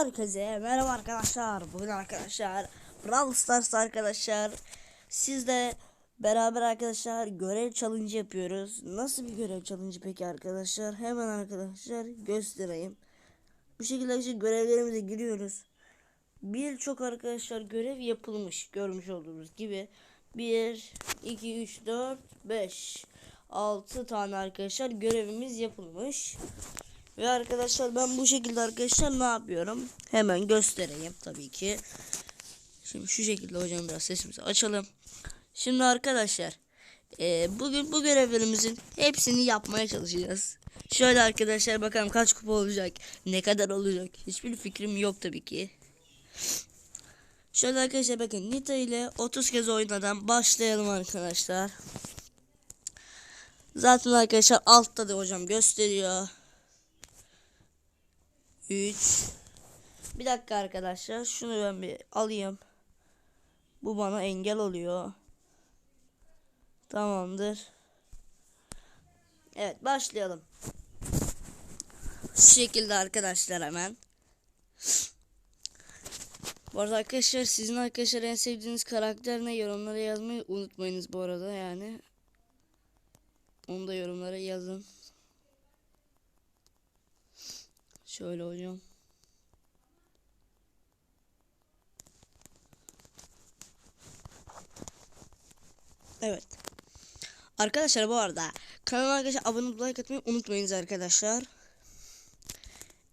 Herkese merhaba arkadaşlar. Bugün arkadaşlar Brawl Stars arkadaşlar. Sizle beraber arkadaşlar görev challenge yapıyoruz. Nasıl bir görev challenge peki arkadaşlar? Hemen arkadaşlar göstereyim. Bu şekilde arkadaşlar görevlerimize giriyoruz. Birçok arkadaşlar görev yapılmış görmüş olduğunuz gibi. 1, 2, 3, 4, 5, 6 tane arkadaşlar görevimiz yapılmış. Ve arkadaşlar ben bu şekilde arkadaşlar ne yapıyorum? Hemen göstereyim tabii ki. Şimdi şu şekilde hocam biraz sesimizi açalım. Şimdi arkadaşlar e, bugün bu görevlerimizin hepsini yapmaya çalışacağız. Şöyle arkadaşlar bakalım kaç kupa olacak, ne kadar olacak. Hiçbir fikrim yok tabii ki. Şöyle arkadaşlar bakın Nita ile 30 kez oynadan başlayalım arkadaşlar. Zaten arkadaşlar altta da hocam gösteriyor. 3 Bir dakika arkadaşlar. Şunu ben bir alayım. Bu bana engel oluyor. Tamamdır. Evet başlayalım. Şu şekilde arkadaşlar hemen. Bu arada arkadaşlar sizin arkadaşlar en sevdiğiniz karakter ne yorumlara yazmayı unutmayınız bu arada yani. Onu da yorumlara yazın. Şöyle hocam. Evet. Arkadaşlar bu arada kanalıma arkadaşlar abone olup like atmayı unutmayınız arkadaşlar.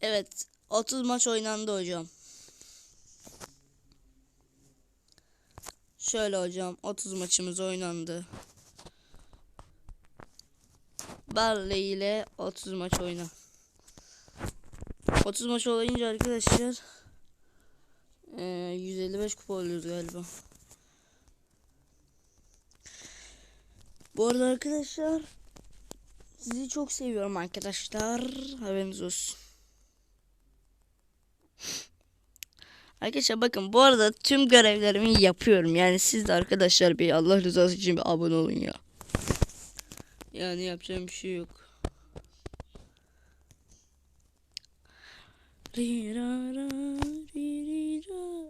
Evet 30 maç oynandı hocam. Şöyle hocam 30 maçımız oynandı. Barley ile 30 maç oyna. 30 maç olayınca arkadaşlar e, 155 kupa oluyoruz galiba. Bu arada arkadaşlar sizi çok seviyorum arkadaşlar. Haberiniz olsun. Arkadaşlar bakın bu arada tüm görevlerimi yapıyorum. Yani siz de arkadaşlar bir Allah rızası için bir abone olun ya. Yani yapacağım bir şey yok.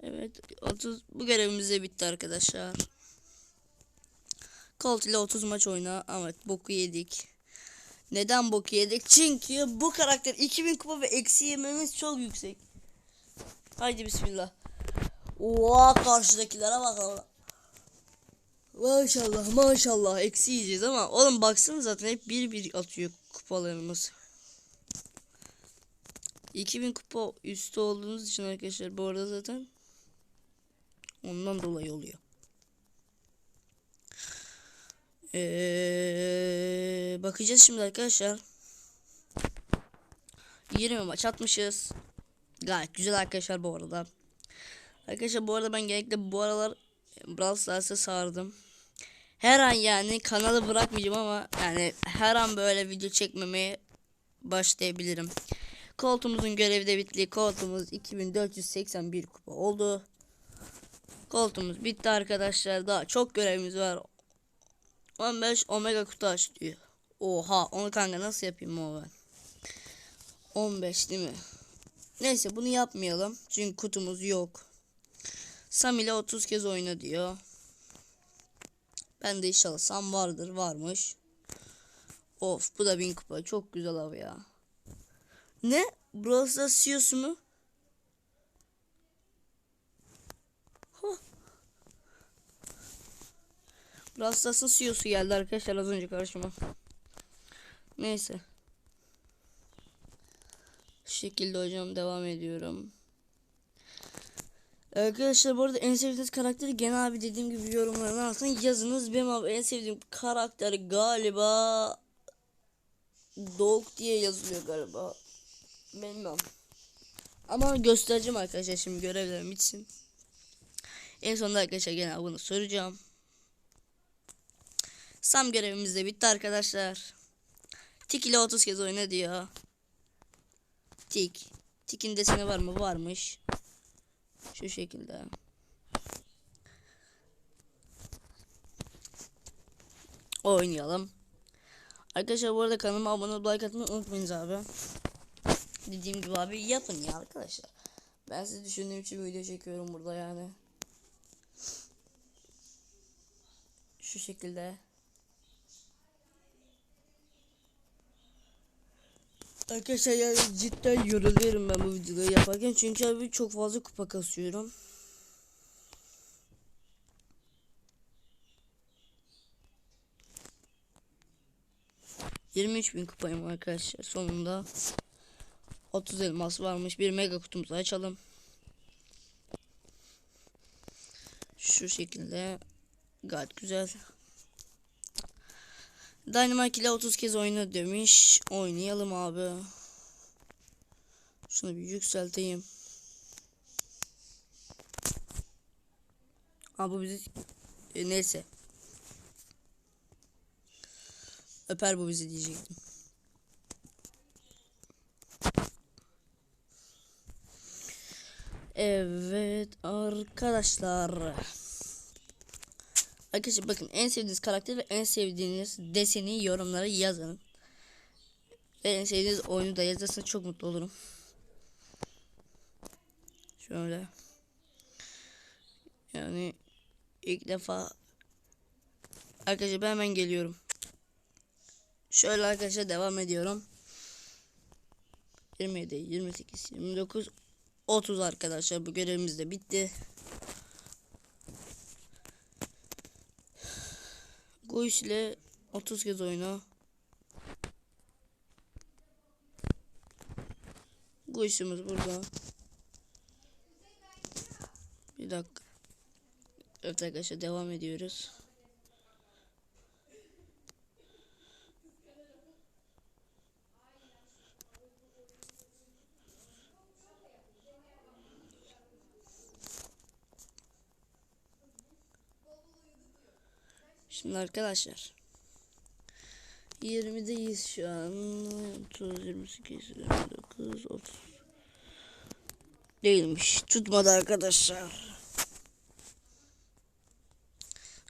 Evet 30 bu görevimiz de bitti arkadaşlar. Colt ile 30 maç oyna. Evet boku yedik. Neden boku yedik? Çünkü bu karakter 2000 kupa ve eksi yememiz çok yüksek. Haydi bismillah. Oha karşıdakilere bakalım. Maşallah maşallah eksi yiyeceğiz ama oğlum baksana zaten hep bir bir atıyor kupalarımız. 2000 kupa üstü olduğunuz için arkadaşlar bu arada zaten ondan dolayı oluyor. Ee, bakacağız şimdi arkadaşlar. 20 maç atmışız. Gayet güzel arkadaşlar bu arada. Arkadaşlar bu arada ben genellikle bu aralar Brawl Stars'a sardım. Her an yani kanalı bırakmayacağım ama yani her an böyle video çekmemeye başlayabilirim. Koltuğumuzun görevi de bitti. Koltuğumuz 2481 kupa oldu. Koltuğumuz bitti arkadaşlar. Daha çok görevimiz var. 15 omega kutu aç diyor. Oha onu kanka nasıl yapayım o ben? 15 değil mi? Neyse bunu yapmayalım. Çünkü kutumuz yok. Sam ile 30 kez oyna diyor. Ben de inşallah Sam vardır. Varmış. Of bu da 1000 kupa. Çok güzel abi ya. Ne? Brawl Stars mu? Huh. Brawl Stars'ın CEO'su geldi arkadaşlar az önce karşıma. Neyse. Şu şekilde hocam devam ediyorum. Arkadaşlar bu arada en sevdiğiniz karakteri gene abi dediğim gibi yorumların altına yazınız. Benim abi en sevdiğim karakter galiba Dog diye yazılıyor galiba. Bilmem. Ama göstereceğim arkadaşlar şimdi görevlerim bitsin. En sonunda arkadaşlar gene bunu soracağım. Sam görevimiz de bitti arkadaşlar. Tik ile 30 kez oyna diyor. Tik. Tik'in deseni var mı? Varmış. Şu şekilde. Oynayalım. Arkadaşlar bu arada kanalıma abone olup like atmayı unutmayınız abi. Dediğim gibi abi yapın ya arkadaşlar. Ben sizi düşündüğüm için video çekiyorum burada yani. Şu şekilde. Arkadaşlar yani cidden yoruluyorum ben bu videoyu yaparken çünkü abi çok fazla kupa kasıyorum. Yirmi bin kupayım arkadaşlar sonunda. 30 elmas varmış. Bir mega kutumuzu açalım. Şu şekilde gayet güzel. Dynamite ile 30 kez oyna demiş. Oynayalım abi. Şunu bir yükselteyim. Ha bu bizi e, neyse. Öper bu bizi diyecektim. Evet arkadaşlar. Arkadaşlar bakın en sevdiğiniz karakter ve en sevdiğiniz deseni yorumlara yazın. Ve en sevdiğiniz oyunu da yazarsanız çok mutlu olurum. Şöyle. Yani ilk defa Arkadaşlar ben hemen geliyorum. Şöyle arkadaşlar devam ediyorum. 27, 28, 29, 30 arkadaşlar bu görevimiz de bitti. Guiş ile 30 kez oyna. Guiş'imiz burada. Bir dakika. Evet arkadaşlar devam ediyoruz. Şimdi arkadaşlar. 20'deyiz şu an. 30 28 29 30 Değilmiş. Tutmadı arkadaşlar.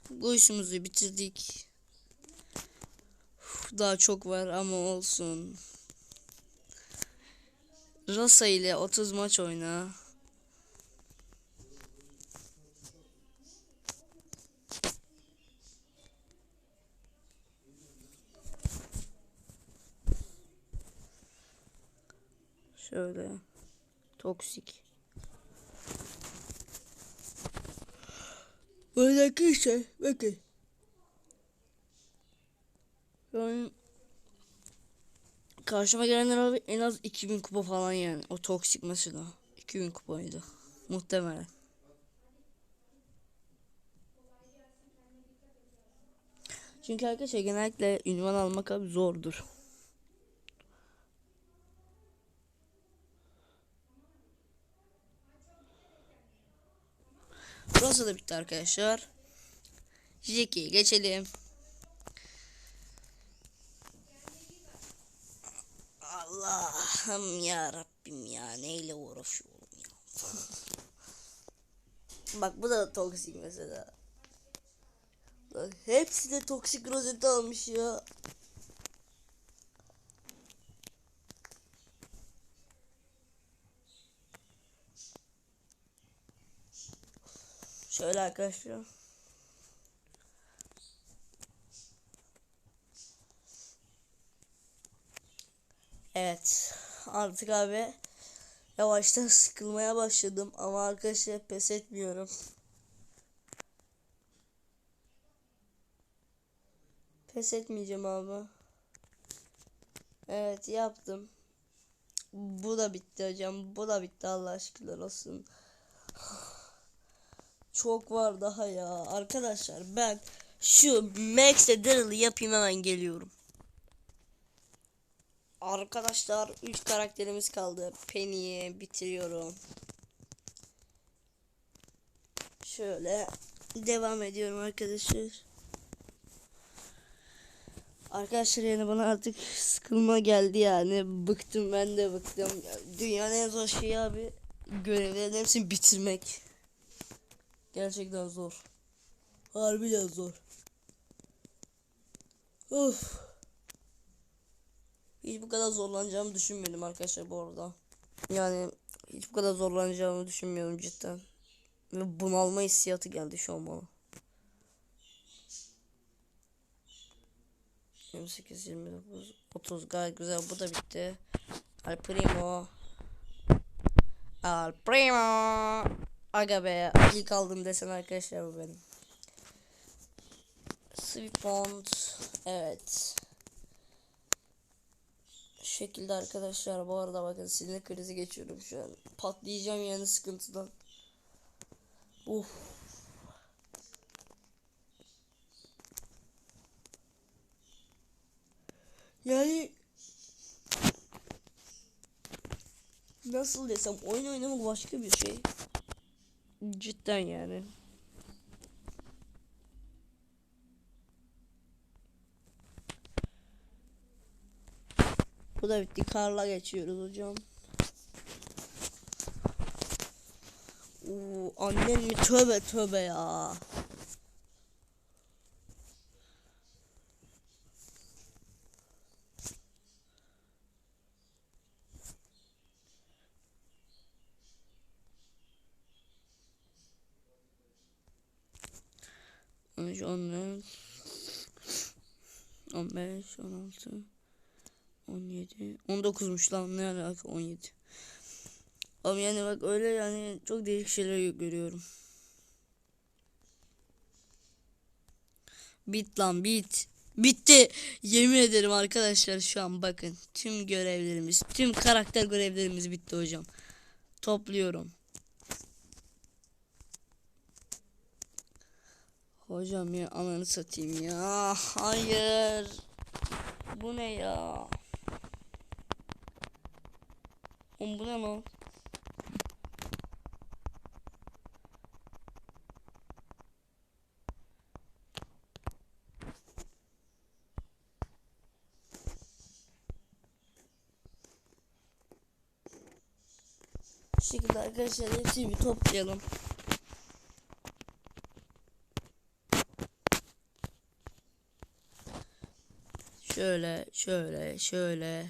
Bu işimizi bitirdik. Daha çok var ama olsun. Rasa ile 30 maç oyna Şöyle. Toksik. Böyle arkadaşlar bakın. Yani karşıma gelenler abi en az 2000 kupa falan yani. O toksik mesela. 2000 kupaydı. Muhtemelen. Çünkü arkadaşlar genellikle ünvan almak abi zordur. Burası da bitti arkadaşlar. Jackie'ye geçelim. Allah'ım ya Rabbim ya neyle uğraşıyorum ya. Bak bu da toksik mesela. Bak hepsi de toksik rozet almış ya. Şöyle arkadaşlar. Evet. Artık abi yavaştan sıkılmaya başladım ama arkadaşlar pes etmiyorum. Pes etmeyeceğim abi. Evet yaptım. Bu da bitti hocam. Bu da bitti Allah aşkına olsun. Çok var daha ya. Arkadaşlar ben şu Max'le Daryl'ı yapayım hemen geliyorum. Arkadaşlar 3 karakterimiz kaldı. Penny'yi bitiriyorum. Şöyle devam ediyorum arkadaşlar. Arkadaşlar yani bana artık sıkılma geldi yani. Bıktım ben de bıktım. Dünyanın en zor şeyi abi görevlerin hepsini bitirmek. Gerçekten zor. Harbiden zor. Of. Hiç bu kadar zorlanacağımı düşünmedim arkadaşlar bu arada. Yani Hiç bu kadar zorlanacağımı düşünmüyorum cidden. Ve bunalma hissiyatı geldi şu an bana. 28, 29, 30 gayet güzel. Bu da bitti. Al Primo. Al Primo. Aga be. İlk aldım desen arkadaşlar bu benim. Sweepont. Evet. Şu şekilde arkadaşlar bu arada bakın sinir krizi geçiyorum şu an. Patlayacağım yani sıkıntıdan. Uf. Yani nasıl desem oyun oynamak başka bir şey. Cidden yani. Bu da bitti. Karla geçiyoruz hocam. Oo, annem mi? Tövbe tövbe ya. On üç, on dört, on beş, on altı, on yedi, on dokuzmuş lan ne alaka on yedi. Ama yani bak öyle yani çok değişik şeyler görüyorum. Bit lan bit. Bitti. Yemin ederim arkadaşlar şu an bakın. Tüm görevlerimiz, tüm karakter görevlerimiz bitti hocam. Topluyorum. Hocam ya ananı satayım ya. Hayır. Bu ne ya? Oğlum bu ne lan? Bu arkadaşlar hepsini bir toplayalım. Şöyle, şöyle, şöyle.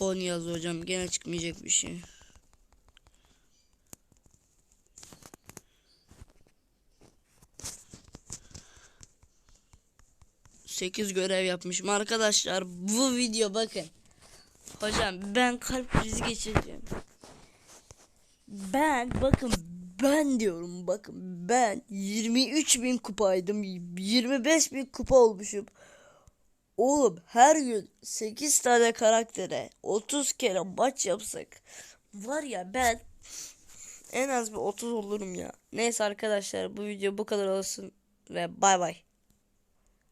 On yaz hocam gene çıkmayacak bir şey. Sekiz görev yapmışım arkadaşlar. Bu video bakın. Hocam ben kalp krizi geçireceğim. Ben bakın ben diyorum bakın ben 23 bin kupaydım 25 bin kupa olmuşum. Oğlum her gün 8 tane karaktere 30 kere maç yapsak var ya ben en az bir 30 olurum ya. Neyse arkadaşlar bu video bu kadar olsun ve bay bay.